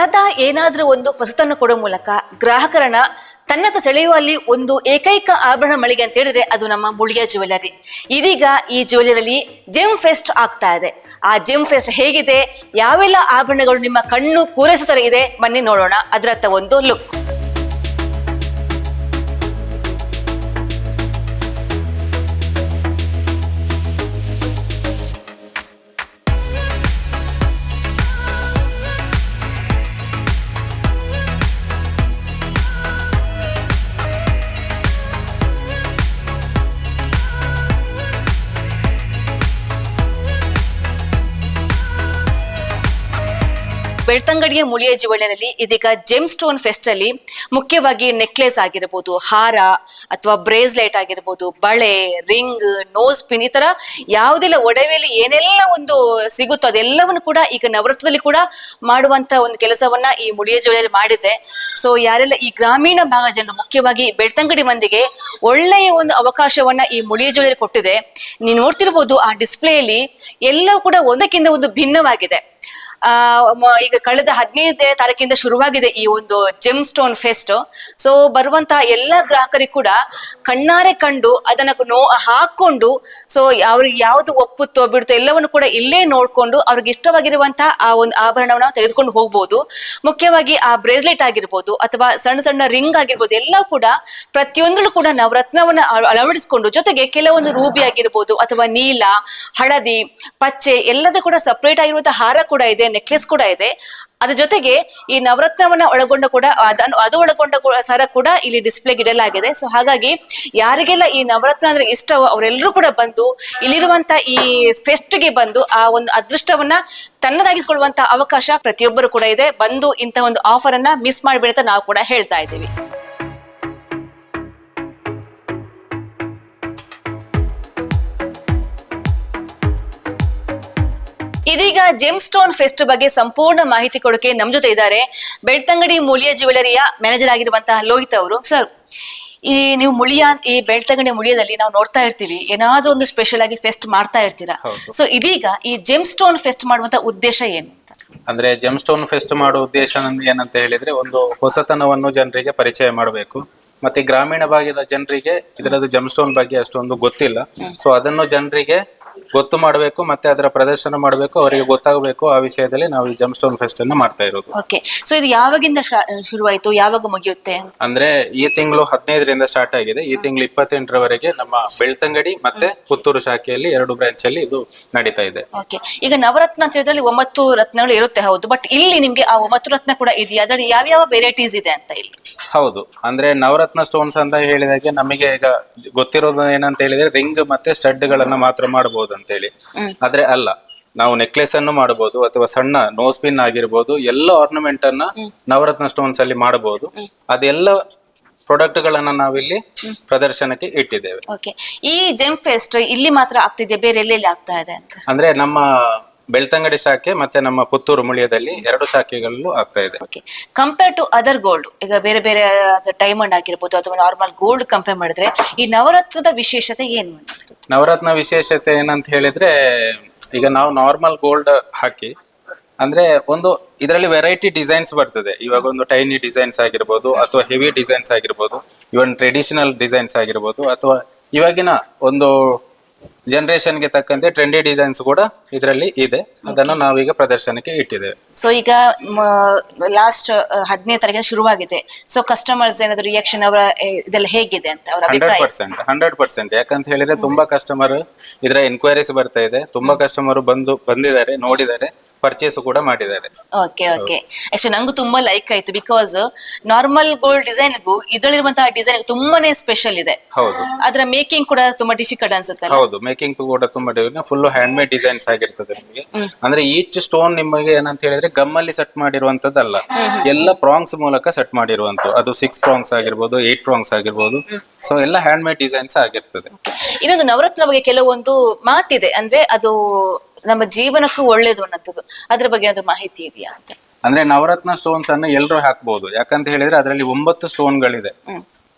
ಸದಾ ಏನಾದರೂ ಒಂದು ಹೊಸತನ್ನು ಕೊಡೋ ಮೂಲಕ ಗ್ರಾಹಕರನ್ನ ತನ್ನತ್ತ ಸೆಳೆಯುವಲ್ಲಿ ಒಂದು ಏಕೈಕ ಆಭರಣ ಮಳಿಗೆ ಅಂತ ಹೇಳಿದ್ರೆ ಅದು ನಮ್ಮ ಮುಳಿಯ ಜ್ಯುವೆಲರಿ. ಇದೀಗ ಈ ಜ್ಯುವೆಲರಿ ಜೆಮ್ ಫೆಸ್ಟ್ ಆಗ್ತಾ ಇದೆ. ಆ ಜೆಮ್ ಫೆಸ್ಟ್ ಹೇಗಿದೆ? ಯಾವೆಲ್ಲ ಆಭರಣಗಳು ನಿಮ್ಮ ಕಣ್ಣು ಕೂರೈಸೋ ತರ ಇದೆ? ಬನ್ನಿ ನೋಡೋಣ. ಅದರತ್ತ ಒಂದು ಲುಕ್ ಬೆಳ್ತಂಗಡಿಯ ಮುಳಿಯ ಜ್ಯುವೆಲರಲ್ಲಿ ಇದೀಗ ಜೆಮ್ ಸ್ಟೋನ್ ಫೆಸ್ಟ್ ಅಲ್ಲಿ ಮುಖ್ಯವಾಗಿ ನೆಕ್ಲೆಸ್ ಆಗಿರ್ಬೋದು, ಹಾರ ಅಥವಾ ಬ್ರೇಸ್ಲೆಟ್ ಆಗಿರ್ಬೋದು, ಬಳೆ ರಿಂಗ್ ನೋಸ್ ಪಿನ್ ಈ ತರ ಯಾವುದೆಲ್ಲ ಒಡವೆಯಲ್ಲಿ ಏನೆಲ್ಲ ಒಂದು ಸಿಗುತ್ತೋ ಅದೆಲ್ಲವನ್ನು ಕೂಡ ಈಗ ನವರತ್ವದಲ್ಲಿ ಕೂಡ ಮಾಡುವಂತ ಒಂದು ಕೆಲಸವನ್ನ ಈ ಮುಳಿಯ ಜ್ಯುವೆಲರಿ ಮಾಡಿದೆ. ಸೊ ಯಾರೆಲ್ಲ ಈ ಗ್ರಾಮೀಣ ಭಾಗ ಜನರು, ಮುಖ್ಯವಾಗಿ ಬೆಳ್ತಂಗಡಿ ಮಂದಿಗೆ ಒಳ್ಳೆಯ ಒಂದು ಅವಕಾಶವನ್ನ ಈ ಮುಳಿಯ ಜ್ಯುವೆಲರಿ ಕೊಟ್ಟಿದೆ. ನೀವು ನೋಡ್ತಿರ್ಬೋದು ಆ ಡಿಸ್ಪ್ಲೇಯಲ್ಲಿ ಎಲ್ಲವೂ ಕೂಡ ಒಂದಕ್ಕಿಂತ ಒಂದು ಭಿನ್ನವಾಗಿದೆ. ಆ ಈಗ ಕಳೆದ ಹದಿನೈದನೇ ತಾರೀಕಿಂದ ಶುರುವಾಗಿದೆ ಈ ಒಂದು ಜೆಮ್ ಸ್ಟೋನ್ ಫೆಸ್ಟ್ ಸೊ ಬರುವಂತಹ ಎಲ್ಲ ಗ್ರಾಹಕರಿಗೆ ಕೂಡ ಕಣ್ಣಾರೆ ಕಂಡು ಅದನ್ನ ನೋ, ಹಾಕೊಂಡು ಸೊ ಅವ್ರಿಗೆ ಯಾವ್ದು ಒಪ್ಪುತ್ತೋ, ಬಿಡುತ್ತೋ ಎಲ್ಲವನ್ನು ಕೂಡ ಇಲ್ಲೇ ನೋಡ್ಕೊಂಡು ಅವ್ರಿಗೆ ಇಷ್ಟವಾಗಿರುವಂತಹ ಆ ಒಂದು ಆಭರಣವನ್ನು ತೆಗೆದುಕೊಂಡು ಹೋಗ್ಬೋದು. ಮುಖ್ಯವಾಗಿ ಆ ಬ್ರೇಸ್ಲೆಟ್ ಆಗಿರ್ಬೋದು ಅಥವಾ ಸಣ್ಣ ಸಣ್ಣ ರಿಂಗ್ ಆಗಿರ್ಬೋದು ಎಲ್ಲ ಕೂಡ ಪ್ರತಿಯೊಂದರಲ್ಲೂ ಕೂಡ ನಾವು ರತ್ನವನ್ನ ಅಳ- ಅಳವಡಿಸಿಕೊಂಡು, ಜೊತೆಗೆ ಕೆಲವೊಂದು ರೂಬಿ ಆಗಿರ್ಬೋದು ಅಥವಾ ನೀಲ, ಹಳದಿ, ಪಚ್ಚೆ ಎಲ್ಲದೂ ಕೂಡ ಸಪ್ರೇಟ್ ಆಗಿರುವಂತಹ ಹಾರ ಕೂಡ ಇದೆ. ನೆಕ್ಲೆಸ್ ಕೂಡ ಇದೆ. ಅದ್ರ ಜೊತೆಗೆ ಈ ನವರತ್ನವನ್ನ ಒಳಗೊಂಡ ಕೂಡ ಅದನ್ನು ಅದು ಒಳಗೊಂಡ ಸರ ಕೂಡ ಇಲ್ಲಿ ಡಿಸ್ಪ್ಲೇಗೆ ಇಡಲಾಗಿದೆ. ಸೊ ಹಾಗಾಗಿ ಯಾರಿಗೆಲ್ಲ ಈ ನವರತ್ನ ಅಂದ್ರೆ ಇಷ್ಟವೋ ಅವರೆಲ್ಲರೂ ಕೂಡ ಬಂದು ಇಲ್ಲಿರುವಂತ ಈ ಫೆಸ್ಟ್ಗೆ ಬಂದು ಆ ಒಂದು ಅದೃಷ್ಟವನ್ನ ತನ್ನದಾಗಿಸಿಕೊಳ್ಳುವಂತ ಅವಕಾಶ ಪ್ರತಿಯೊಬ್ಬರು ಕೂಡ ಇದೆ. ಬಂದು ಇಂತಹ ಒಂದು ಆಫರ್ ಅನ್ನ ಮಿಸ್ ಮಾಡಬೇಡ ನಾವು ಕೂಡ ಹೇಳ್ತಾ ಇದ್ದೀವಿ. ಇದೀಗ ಜೆಮ್ ಸ್ಟೋನ್ ಫೆಸ್ಟ್ ಬಗ್ಗೆ ಸಂಪೂರ್ಣ ಮಾಹಿತಿ ಕೊಡೋಕೆ ನಮ್ ಜೊತೆ ಇದ್ದಾರೆ. ಬೆಳ್ತಂಗಡಿ ಮುಳಿಯ ಜ್ಯುವೆಲರಿಯ ಮ್ಯಾನೇಜರ್ ಆಗಿರುವಂತಹ ಲೋಹಿತ್ ಅವರು. ಸರ್ ಈ ನೀವು ಮುಳಿಯ ಈ ಬೆಳ್ತಂಗಡಿ ಮುಳಿಯದಲ್ಲಿ ನಾವು ನೋಡ್ತಾ ಇರ್ತೀವಿ. ಏನಾದ್ರೂ ಒಂದು ಸ್ಪೆಷಲ್ ಆಗಿ ಫೆಸ್ಟ್ ಮಾಡ್ತಾ ಇರ್ತೀರಾ. ಸೊ ಇದೀಗ ಈ ಜೆಮ್ ಸ್ಟೋನ್ ಫೆಸ್ಟ್ ಮಾಡುವಂತ ಉದ್ದೇಶ ಏನು ಅಂದ್ರೆ ಜೆಮ್ ಸ್ಟೋನ್ ಫೆಸ್ಟ್ ಮಾಡೋ ಉದ್ದೇಶ ಏನಂತ ಹೇಳಿದ್ರೆ ಒಂದು ಹೊಸತನವನ್ನು ಜನರಿಗೆ ಪರಿಚಯ ಮಾಡಬೇಕು. ಮತ್ತೆ ಗ್ರಾಮೀಣ ಭಾಗದ ಜನರಿಗೆ ಇದರದ್ದು ಜಮ್ ಸ್ಟೋನ್ ಬಗ್ಗೆ ಅಷ್ಟೊಂದು ಗೊತ್ತಿಲ್ಲ. ಸೊ ಅದನ್ನು ಜನರಿಗೆ ಗೊತ್ತು ಮಾಡಬೇಕು ಮತ್ತೆ ಅದರ ಪ್ರದರ್ಶನ ಮಾಡಬೇಕು ಅವರಿಗೆ ಗೊತ್ತಾಗಬೇಕು ಆ ವಿಷಯದಲ್ಲಿ ನಾವು ಈ ಜಮ್ಸ್ಟೋನ್ ಫೆಸ್ಟ್ ಅನ್ನು ಮಾಡ್ತಾ ಇರೋದು. ಓಕೆ ಸೊ ಇದು ಯಾವಾಗಿಂದ ಶುರುವಾಯಿತು? ಯಾವಾಗ ಮುಗಿಯುತ್ತೆ? ಅಂದ್ರೆ ಈ ತಿಂಗಳು ಹದಿನೈದರಿಂದ ಸ್ಟಾರ್ಟ್ ಆಗಿದೆ. ಈ ತಿಂಗಳು ಇಪ್ಪತ್ತೆಂಟರವರೆಗೆ ನಮ್ಮ ಬೆಳ್ತಂಗಡಿ ಮತ್ತೆ ಪುತ್ತೂರು ಶಾಖೆಯಲ್ಲಿ ಎರಡು ಬ್ರಾಂಚ್ ಅಲ್ಲಿ ಇದು ನಡೀತಾ ಇದೆ. ಓಕೆ ಈಗ ನವರತ್ನ ಅಂತ ಹೇಳಿದ್ರೆ ಒಂಬತ್ತು ರತ್ನಗಳು ಇರುತ್ತೆ ಹೌದು. ಬಟ್ ಇಲ್ಲಿ ನಿಮ್ಗೆ ಆ ಒಂಬತ್ತು ರತ್ನ ಕೂಡ ಇದೆಯಾ? ಅದರಲ್ಲಿ ಯಾವ ವೆರೈಟೀಸ್ ಇದೆ ಅಂತ ಇಲ್ಲಿ? ಹೌದು. ಅಂದ್ರೆ ನವರತ್ನ ಸ್ಟೋನ್ಸ್ ಅಂತ ಹೇಳಿದಾಗೆ ನಮಗೆ ಈಗ ಗೊತ್ತಿರೋದು ಏನಂತ ಹೇಳಿದ್ರೆ ರಿಂಗ್ ಮತ್ತೆ ಸ್ಟಡ್ ಗಳನ್ನ ಮಾತ್ರ ಮಾಡಬಹುದು ಅಂತ ಹೇಳಿ. ಆದ್ರೆ ಅಲ್ಲ ನಾವು ನೆಕ್ಲೆಸ್ ಅನ್ನು ಮಾಡಬಹುದು ಅಥವಾ ಸಣ್ಣ ನೋಸ್ ಪಿನ್ ಆಗಿರ್ಬೋದು ಎಲ್ಲ ಆರ್ನಮೆಂಟ್ ಅನ್ನ ನವರತ್ನ ಸ್ಟೋನ್ಸ್ ಅಲ್ಲಿ ಮಾಡಬಹುದು ಅದೆಲ್ಲ ಪ್ರಾಡಕ್ಟ್ ಗಳನ್ನ ನಾವಿಲ್ಲಿ ಪ್ರದರ್ಶನಕ್ಕೆ ಇಟ್ಟಿದ್ದೇವೆ. ಓಕೆ ಈ ಜೆಮ್ ಫೆಸ್ಟ್ ಇಲ್ಲಿ ಮಾತ್ರ ಆಗ್ತಿದೆ ಬೇರೆ ಎಲ್ಲೆಲ್ಲಿ ಆಗ್ತಾ ಇದೆ ಅಂತ? ಅಂದ್ರೆ ನಮ್ಮ ಬೆಳ್ತಂಗಡಿ ಶಾಖೆ ಮತ್ತೆ ನಮ್ಮ ಪುತ್ತೂರು ಮುಳಿಯದಲ್ಲಿ ಎರಡು ಶಾಖೆಗಳಲ್ಲೂ ಆಗ್ತಾ ಇದೆ. Okay compare to other gold ಈಗ ಬೇರೆ ಬೇರೆ ಡೈಮಂಡ್ ಆಗಿರ್ಬೋದು ಅಥವಾ ನಾರ್ಮಲ್ ಗೋಲ್ಡ್ ಕಂಪೇರ್ ಮಾಡಿದ್ರೆ ಈ ನವರತ್ನದ ವಿಶೇಷತೆ ಏನು? ನವರತ್ನ ವಿಶೇಷತೆ ಏನಂತ ಹೇಳಿದ್ರೆ ಈಗ ನಾವು ನಾರ್ಮಲ್ ಗೋಲ್ಡ್ ಹಾಕಿ ಅಂದ್ರೆ ಒಂದು ಇದರಲ್ಲಿ ವೆರೈಟಿ ಡಿಸೈನ್ಸ್ ಬರ್ತದೆ. ಇವಾಗ ಒಂದು ಟೈನಿ ಡಿಸೈನ್ಸ್ ಆಗಿರ್ಬೋದು ಅಥವಾ ಹೆವಿ ಡಿಸೈನ್ಸ್ ಆಗಿರ್ಬೋದು ಇವನ್ ಟ್ರೆಡಿಷನಲ್ ಡಿಸೈನ್ಸ್ ಆಗಿರ್ಬೋದು ಅಥವಾ ಇವಾಗಿನ ಒಂದು ಜನರೇಷನ್ಗೆ ತಕ್ಕಂತೆ ಟ್ರೆಂಡಿ ಡಿಸೈನ್ಸ್ ಕೂಡ ಇದರಲ್ಲಿ ಇದೆ. ಅದನ್ನು ನಾವೀಗ ಪ್ರದರ್ಶನಕ್ಕೆ ಇಟ್ಟಿದ್ದೇವೆ. ಸೊ ಈಗ ಲಾಸ್ಟ್ ಹದಿನೈದು ತಾರೀಕು ಶುರುವಾಗಿದೆ. ಸೊ ಕಸ್ಟಮರ್ಸ್ ಏನಾದ್ರು ರಿಯಾಕ್ಷನ್ ಅವರ ಇದೆಲ್ಲ ಹೇಗಿದೆ ಅಂತ ಅವರ ಹಂಡ್ರೆಡ್ ಅಭಿಪ್ರಾಯ ಪರ್ಸೆಂಟ್ ಹಂಡ್ರೆಡ್ ಪರ್ಸೆಂಟ್ ಯಾಕಂತ ಹೇಳಿದ್ರೆ ತುಂಬಾ ಕಸ್ಟಮರ್ ಇದರ ಎನ್ಕ್ವೈರೀಸ್ ಬರ್ತಾ ಇದೆ. ತುಂಬಾ ಕಸ್ಟಮರ್ ಬಂದು ಬಂದಿದ್ದಾರೆ ನೋಡಿದ್ದಾರೆ ಪರ್ಚೇಸ್ ಕೂಡ ಮಾಡಿದ್ದಾರೆ. ಓಕೆ ಓಕೆ ಆಕ್ಚುಲಿ ನಂಗೂ ತುಂಬಾ ಲೈಕ್ ಆಯ್ತು ಬಿಕಾಸ್ ನಾರ್ಮಲ್ ಗೋಲ್ಡ್ ಡಿಸೈನ್ಗೂ ಇದರಲ್ಲಿರುವಂತಹ ಡಿಸೈನ್ ತುಂಬಾನೇ ಸ್ಪೆಷಲ್ ಇದೆ. ಹೌದು. ಅದರ ಮೇಕಿಂಗ್ ಕೂಡ ತುಂಬಾ ಡಿಫಿಕಲ್ಟ್ ಅನ್ಸುತ್ತೆ ಹೌದು ಮೇಕಿಂಗ್ ಕೂಡ ತುಂಬಾ ಫುಲ್ ಹ್ಯಾಂಡ್ ಮೇಡ್ ಡಿಸೈನ್ಸ್ ಆಗಿರ್ತದೆ ನಿಮಗೆ. ಅಂದ್ರೆ ಈಚ್ ಸ್ಟೋನ್ ನಿಮಗೆ ಏನಂತ ಹೇಳಿದ್ರೆ ಗಮ್ಮಲ್ಲಿ ಸೆಟ್ ಮಾಡಿರುವಂತದ್ದಲ್ಲ. ಎಲ್ಲ ಪ್ರಾಂಗ್ಸ್ ಮೂಲಕ ಸೆಟ್ ಮಾಡಿರುವಂತ. ಅದು ಸಿಕ್ಸ್ ಪ್ರಾಂಗ್ಸ್ ಆಗಿರ್ಬೋದು ಏಟ್ ಪ್ರಾಂಗ್ಸ್ ಆಗಿರ್ಬೋದು. ಸೊ ಎಲ್ಲ ಹ್ಯಾಂಡ್ ಮೇಡ್ ಡಿಸೈನ್ಸ್ ಆಗಿರ್ತದೆ ಇನ್ನೊಂದು ನವರತ್ನ ಬಗ್ಗೆ ಕೆಲವೊಂದು ಮಾತಿದೆ. ಅಂದ್ರೆ ಅದು ನಮ್ಮ ಜೀವನಕ್ಕೂ ಒಳ್ಳೇದು ಅನ್ನೋದು. ಅದ್ರ ಬಗ್ಗೆ ಏನಾದ್ರು ಮಾಹಿತಿ ಇದೆಯಾ ಅಂತ? ಅಂದ್ರೆ ನವರತ್ನ ಸ್ಟೋನ್ಸ್ ಅನ್ನು ಎಲ್ಲರೂ ಹಾಕ್ಬಹುದು ಯಾಕಂತ ಹೇಳಿದ್ರೆ ಅದರಲ್ಲಿ ಒಂಬತ್ತು ಸ್ಟೋನ್ಗಳಿದೆ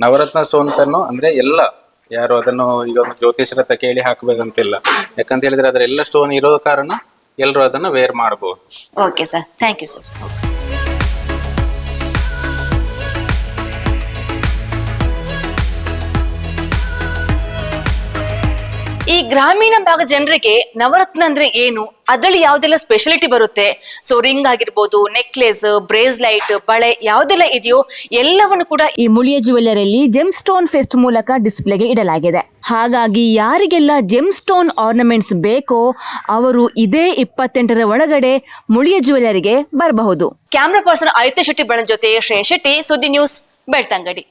ನವರತ್ನ ಸ್ಟೋನ್ಸ್ ಅನ್ನು ಅಂದ್ರೆ ಎಲ್ಲ ಯಾರು ಅದನ್ನು ಈಗ ಒಂದು ಜ್ಯೋತಿಷರ ಹತ್ರ ಕೇಳಿ ಹಾಕಬೇಕಂತಿಲ್ಲ. ಯಾಕಂತ ಹೇಳಿದ್ರೆ ಅದರ ಎಲ್ಲ ಸ್ಟೋನ್ ಇರೋ ಕಾರಣ ಎಲ್ಲರೂ ಅದನ್ನು ವೇರ್ ಮಾಡಬಹುದು okay sir thank you sir ಗ್ರಾಮೀಣ ಭಾಗ ಜನರಿಗೆ ನವರತ್ನ ಅಂದ್ರೆ ಏನು? ಅದರಲ್ಲಿ ಯಾವ್ದೆಲ್ಲ ಸ್ಪೆಷಾಲಿಟಿ ಬರುತ್ತೆ? ಸೊ ರಿಂಗ್ ಆಗಿರ್ಬೋದು ನೆಕ್ಲೆಸ್ ಬ್ರೇಸ್ಲೈಟ್ ಬಳೆ ಯಾವ್ದೆಲ್ಲ ಇದೆಯೋ ಎಲ್ಲವನ್ನು ಕೂಡ ಈ ಮುಳಿಯ ಜುವೆಲ್ಲರಲ್ಲಿ ಜೆಮ್ ಸ್ಟೋನ್ ಫೆಸ್ಟ್ ಮೂಲಕ ಡಿಸ್ಪ್ಲೇಗೆ ಇಡಲಾಗಿದೆ. ಹಾಗಾಗಿ ಯಾರಿಗೆಲ್ಲ ಜೆಮ್ ಸ್ಟೋನ್ ಆರ್ನಮೆಂಟ್ಸ್ ಬೇಕೋ, ಅವರು ಇದೇ ಇಪ್ಪತ್ತೆಂಟರ ಒಳಗಡೆ ಮುಳಿಯ ಜುವೆಲ್ಲರಿಗೆ ಬರಬಹುದು. ಕ್ಯಾಮ್ರಾ ಪರ್ಸನ್ ಆಯುತ ಶೆಟ್ಟಿ ಬಳ ಜೊತೆ ಶ್ರೇಯ ಶೆಟ್ಟಿ ಸುದ್ದಿ ನ್ಯೂಸ್ ಬೆಳ್ತಂಗಡಿ.